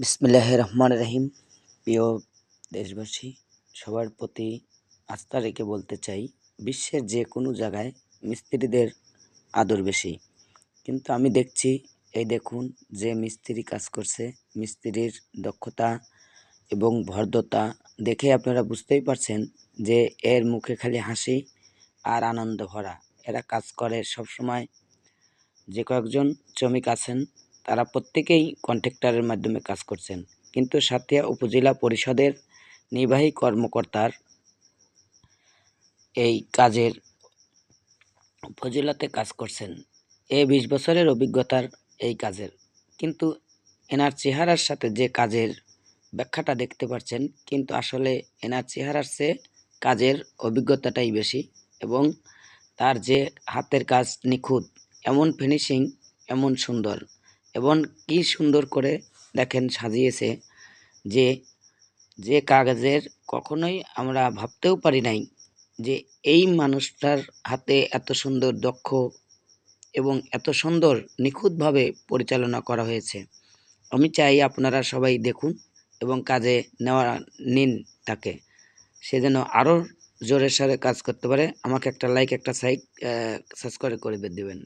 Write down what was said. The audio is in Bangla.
বিসমিল্লাহ রহমান রহিম প্রিয় দেশবাসী, সবার প্রতি আস্থা রেখে বলতে চাই, বিশ্বের যে কোনো জায়গায় মিস্ত্রিদের আদর বেশি। কিন্তু আমি দেখছি, এই দেখুন যে মিস্ত্রি কাজ করছে, মিস্ত্রির দক্ষতা এবং ভর্দতা দেখে আপনারা বুঝতেই পারছেন যে এর মুখে খালি হাসি আর আনন্দ ভরা। এরা কাজ করে সব সময় যে কয়েকজন শ্রমিক আছেন তারা প্রত্যেকেই কন্ট্রাক্টরের মাধ্যমে কাজ করছেন। কিন্তু সাথিয়া উপজেলা পরিষদের নির্বাহী কর্মকর্তার এই কাজের উপজেলাতে কাজ করছেন। এ বিশ বছরের অভিজ্ঞতার এই কাজের। কিন্তু এনার চেহারার সাথে যে কাজের ব্যাখ্যাটা দেখতে পাচ্ছেন, কিন্তু আসলে এনার চেহারার চেয়ে কাজের অভিজ্ঞতাটাই বেশি এবং তার যে হাতের কাজ নিখুঁত, এমন ফিনিশিং এমন সুন্দর। এবং কি সুন্দর করে দেখেন সাজিয়েছে যে যে কাগজের কখনোই আমরা ভাবতেও পারি নাই যে এই মানুষটার হাতে এত সুন্দর দক্ষ এবং এত সুন্দর নিখুঁতভাবে পরিচালনা করা হয়েছে। আমি চাই আপনারা সবাই দেখুন এবং কাজে নেওয়া নিন তাকে। সে যেন আরও জোরের সাথে কাজ করতে পারে। আমাকে একটা লাইক একটা সাইক সাবস্ক্রাইব করে দেবেন।